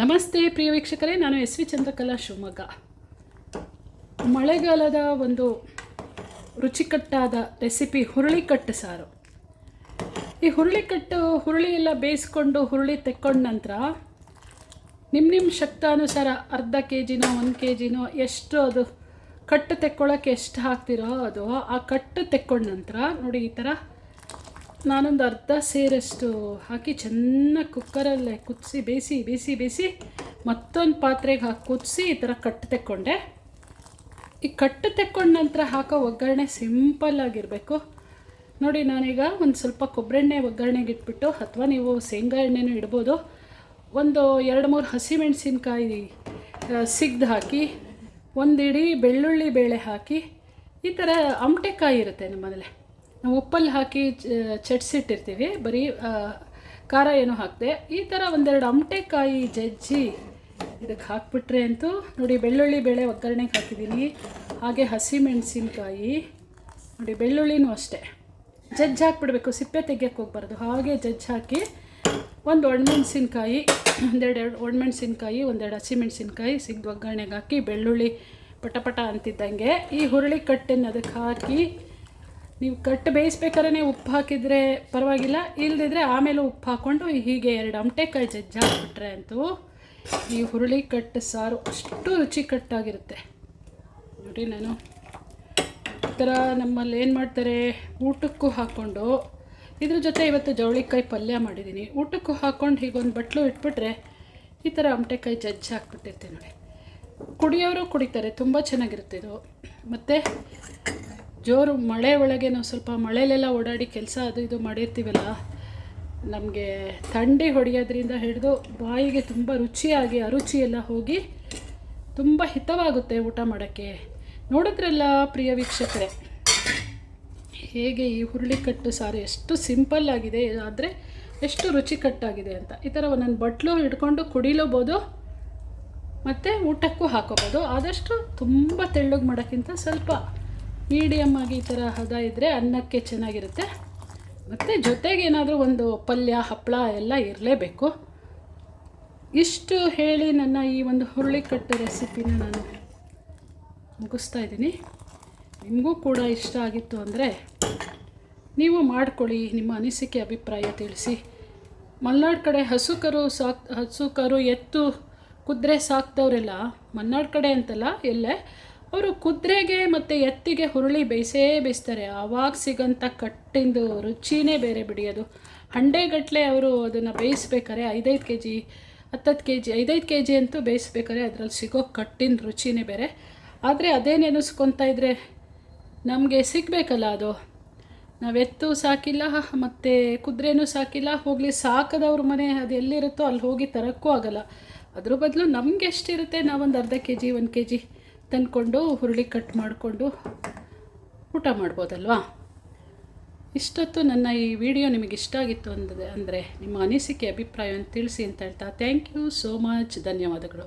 ನಮಸ್ತೆ ಪ್ರಿಯ ವೀಕ್ಷಕರೇ, ನಾನು ಎಸ್ ವಿ ಚಂದ್ರಕಲಾ ಶಿವಮೊಗ್ಗ. ಮಳೆಗಾಲದ ಒಂದು ರುಚಿಕಟ್ಟಾದ ರೆಸಿಪಿ ಹುರುಳಿಕಟ್ಟು ಸಾರು. ಈ ಹುರುಳಿಕಟ್ಟು ಹುರುಳಿ ಎಲ್ಲ ಬೇಯಿಸ್ಕೊಂಡು ಹುರುಳಿ ತೆಕ್ಕೊಂಡ ನಂತರ ನಿಮ್ಮ ನಿಮ್ಮ ಶಕ್ತಾನುಸಾರ ಅರ್ಧ ಕೆ ಜಿನೋ ಒಂದು ಕೆ ಜಿನೋ ಎಷ್ಟು ಅದು ಕಟ್ಟು ತೆಕ್ಕೊಳ್ಳೋಕ್ಕೆ ಎಷ್ಟು ಹಾಕ್ತಿರೋ ಅದು ಆ ಕಟ್ಟು ತೆಕ್ಕೊಂಡ ನಂತರ ನೋಡಿ ಈ ಥರ ನಾನೊಂದು ಅರ್ಧ ಸೇರಷ್ಟು ಹಾಕಿ ಚೆನ್ನಾಗಿ ಕುಕ್ಕರಲ್ಲೇ ಕುದಿಸಿ, ಬೇಯಿಸಿ ಬೇಯಿಸಿ ಬೇಯಿಸಿ ಮತ್ತೊಂದು ಪಾತ್ರೆಗೆ ಹಾಕಿ ಕುದಿಸಿ ಈ ಥರ ಕಟ್ಟು ತೆಕ್ಕೊಂಡೆ. ಈ ಕಟ್ಟು ತೆಕ್ಕೊಂಡ ನಂತರ ಹಾಕೋ ಒಗ್ಗರಣೆ ಸಿಂಪಲ್ ಆಗಿರಬೇಕು. ನೋಡಿ, ನಾನೀಗ ಒಂದು ಸ್ವಲ್ಪ ಕೊಬ್ಬರೆಣ್ಣೆ ಒಗ್ಗರಣೆಗೆ ಇಟ್ಬಿಟ್ಟು, ಅಥವಾ ನೀವು ಶೇಂಗಾ ಎಣ್ಣೆನೂ ಇಡ್ಬೋದು. ಒಂದು ಎರಡು ಮೂರು ಹಸಿಮೆಣಸಿನ್ಕಾಯಿ ಸಿಗ್ದು ಹಾಕಿ, ಒಂದು ಬೆಳ್ಳುಳ್ಳಿ ಬೇಳೆ ಹಾಕಿ, ಈ ಥರ ಅಮಟೆಕಾಯಿ ಇರುತ್ತೆ ನಮ್ಮನೇಲೆ ನಾವು ಉಪ್ಪಲ್ಲಿ ಹಾಕಿ ಚಟ್ಸಿಟ್ಟಿರ್ತೀವಿ. ಬರೀ ಖಾರ ಏನು ಹಾಕಿದೆ. ಈ ಥರ ಒಂದೆರಡು ಅಮ್ಟೆಕಾಯಿ ಜಜ್ಜಿ ಇದಕ್ಕೆ ಹಾಕ್ಬಿಟ್ರೆ ಅಂತೂ ನೋಡಿ ಬೆಳ್ಳುಳ್ಳಿ ಬೇಳೆ ಒಗ್ಗರಣೆಗೆ ಹಾಕಿದ್ದೀನಿ. ಹಾಗೆ ಹಸಿಮೆಣಸಿನ್ಕಾಯಿ. ನೋಡಿ ಬೆಳ್ಳುಳ್ಳಿನೂ ಅಷ್ಟೇ. ಜಜ್ಜಿ ಹಾಕ್ಬಿಡ್ಬೇಕು, ಸಿಪ್ಪೆ ತೆಗಿಯೋಕೆ ಹೋಗ್ಬಾರ್ದು. ಹಾಗೆ ಜಜ್ಜಿ ಹಾಕಿ ಒಂದು ಒಣಮೆಣ್ಸಿನ್ಕಾಯಿ, ಒಂದೆರಡು ಎರಡು ಒಣಮೆಣ್ಸಿನ್ಕಾಯಿ, ಒಂದೆರಡು ಹಸಿಮೆಣಸಿನ್ಕಾಯಿ ಸಿಗ್ದು ಒಗ್ಗರಣೆಗೆ ಹಾಕಿ ಬೆಳ್ಳುಳ್ಳಿ ಪಟ ಪಟ ಅಂತಿದ್ದಂಗೆ ಈ ಹುರುಳಿ ಕಟ್ಟನ್ನು ಅದಕ್ಕೆ ಹಾಕಿ ನೀವು ಕಟ್ಟು ಬೇಯಿಸ್ಬೇಕಾದ್ರೆ ಉಪ್ಪು ಹಾಕಿದರೆ ಪರವಾಗಿಲ್ಲ ಇಲ್ಲದಿದ್ದರೆ ಆಮೇಲೆ ಉಪ್ಪು ಹಾಕ್ಕೊಂಡು ಹೀಗೆ ಎರಡು ಅಮಟೆಕಾಯಿ ಜಜ್ಜಿ ಹಾಕ್ಬಿಟ್ರೆ ಅಂತೂ ಈ ಹುರುಳಿ ಕಟ್ಟು ಸಾರು ಅಷ್ಟು ರುಚಿಕಟ್ಟಾಗಿರುತ್ತೆ. ನೋಡಿ ನಾನು ಈ ಥರ ನಮ್ಮಲ್ಲಿ ಏನು ಮಾಡ್ತಾರೆ, ಊಟಕ್ಕೂ ಹಾಕ್ಕೊಂಡು, ಇದ್ರ ಜೊತೆ ಇವತ್ತು ಜವಳಿಕಾಯಿ ಪಲ್ಯ ಮಾಡಿದ್ದೀನಿ. ಊಟಕ್ಕೂ ಹಾಕ್ಕೊಂಡು ಹೀಗೊಂದು ಬಟ್ಲು ಇಟ್ಬಿಟ್ರೆ ಈ ಥರ ಅಮಟೆಕಾಯಿ ಜಜ್ಜಿ ಹಾಕ್ಬಿಟ್ಟಿರ್ತೀನಿ ನೋಡಿ. ಕುಡಿಯೋರು ಕುಡಿತಾರೆ, ತುಂಬ ಚೆನ್ನಾಗಿರುತ್ತೆ ಇದು. ಮತ್ತು ಜೋರು ಮಳೆ ಒಳಗೆ ನಾವು ಸ್ವಲ್ಪ ಮಳೆಲೆಲ್ಲ ಓಡಾಡಿ ಕೆಲಸ ಅದು ಇದು ಮಾಡಿರ್ತೀವಲ್ಲ, ನಮಗೆ ಥಂಡಿ ಹೊಡೆಯೋದ್ರಿಂದ ಹಿಡಿದು ಬಾಯಿಗೆ ತುಂಬ ರುಚಿಯಾಗಿ ಅರುಚಿ ಎಲ್ಲ ಹೋಗಿ ತುಂಬ ಹಿತವಾಗುತ್ತೆ ಊಟ ಮಾಡೋಕ್ಕೆ. ನೋಡಿದ್ರಲ್ಲ ಪ್ರಿಯ ವೀಕ್ಷಕರೇ, ಹೇಗೆ ಈ ಹುರುಳಿಕಟ್ಟು ಸಾರು ಎಷ್ಟು ಸಿಂಪಲ್ ಆಗಿದೆ, ಆದರೆ ಎಷ್ಟು ರುಚಿಕಟ್ಟಾಗಿದೆ ಅಂತ. ಈ ಥರ ಒಂದೊಂದು ಬಟ್ಲು ಹಿಡ್ಕೊಂಡು ಕುಡಿಲೋಬೋದು, ಮತ್ತು ಊಟಕ್ಕೂ ಹಾಕೋಬೋದು. ಆದಷ್ಟು ತುಂಬ ತೆಳ್ಳಗೆ ಮಾಡೋಕ್ಕಿಂತ ಸ್ವಲ್ಪ ಮೀಡಿಯಮ್ ಆಗಿ ಈ ಥರ ಹದ ಇದ್ದರೆ ಅನ್ನಕ್ಕೆ ಚೆನ್ನಾಗಿರುತ್ತೆ. ಮತ್ತು ಜೊತೆಗೆ ಏನಾದರೂ ಒಂದು ಪಲ್ಯ ಹಪ್ಪಳ ಎಲ್ಲ ಇರಲೇಬೇಕು. ಇಷ್ಟು ಹೇಳಿ ನನ್ನ ಈ ಒಂದು ಹುರುಳಿಕಟ್ಟು ರೆಸಿಪಿನ ನಾನು ಮುಗಿಸ್ತಾ ಇದ್ದೀನಿ. ನಿಮಗೂ ಕೂಡ ಇಷ್ಟ ಆಗಿತ್ತು ಅಂದರೆ ನೀವು ಮಾಡ್ಕೊಳ್ಳಿ, ನಿಮ್ಮ ಅನಿಸಿಕೆ, ಅಭಿಪ್ರಾಯ ತಿಳಿಸಿ. ಮಲ್ನಾಡು ಕಡೆ ಹಸು ಕರು ಸಾಕ್ ಹಸು ಕರು ಎತ್ತು ಕುದುರೆ ಸಾಕ್ತವರೆಲ್ಲ ಮಲ್ನಾಡು ಕಡೆ ಅಂತಲ್ಲ, ಎಲ್ಲೇ ಅವರು ಕುದುರೆಗೆ ಮತ್ತು ಎತ್ತಿಗೆ ಹುರುಳಿ ಬೇಯಿಸೇ ಬೇಯಿಸ್ತಾರೆ ಆವಾಗ ಸಿಗೋಂಥ ಕಟ್ಟಿಂದು ರುಚಿನೇ ಬೇರೆ ಬಿಡಿಯೋದು ಹಂಡೆಗಟ್ಟಲೆ ಅವರು ಅದನ್ನು ಬೇಯಿಸ್ಬೇಕಾರೆ ಐದೈದು ಕೆ ಜಿ ಹತ್ತತ್ತು ಕೆ ಜಿ ಐದೈದು ಕೆ ಜಿ ಅಂತೂ ಬೇಯಿಸ್ಬೇಕಾದ್ರೆ ಅದರಲ್ಲಿ ಸಿಗೋ ಕಟ್ಟಿನ ರುಚಿನೇ ಬೇರೆ. ಆದರೆ ಅದೇ ನೆನೆಸ್ಕೊತಾ ಇದ್ದರೆ ನಮಗೆ ಸಿಗಬೇಕಲ್ಲ ಅದು. ನಾವು ಎತ್ತು ಸಾಕಿಲ್ಲ, ಮತ್ತು ಕುದುರೆನೂ ಸಾಕಿಲ್ಲ, ಹೋಗಲಿ ಸಾಕದವ್ರ ಮನೆ ಅದು ಎಲ್ಲಿರುತ್ತೋ ಅಲ್ಲಿ ಹೋಗಿ ತರೋಕ್ಕೂ ಆಗಲ್ಲ. ಅದ್ರ ಬದಲು ನಮಗೆ ಎಷ್ಟಿರುತ್ತೆ ನಾವೊಂದು ಅರ್ಧ ಕೆ ಜಿ ಒಂದು ಕೆ ಜಿ ತಂದ್ಕೊಂಡು ಹುರುಳಿ ಕಟ್ ಮಾಡಿಕೊಂಡು ಊಟ ಮಾಡ್ಬೋದಲ್ವಾ? ಇಷ್ಟೊತ್ತು ನನ್ನ ಈ ವಿಡಿಯೋ ನಿಮಗೆ ಇಷ್ಟ ಆಗಿತ್ತು ಅಂದರೆ ಅಂದರೆ ನಿಮ್ಮ ಅನಿಸಿಕೆ, ಅಭಿಪ್ರಾಯವನ್ನು ತಿಳಿಸಿ ಅಂತ ಹೇಳ್ತಾ ಥ್ಯಾಂಕ್ ಯು ಸೋ ಮಚ್ ಧನ್ಯವಾದಗಳು.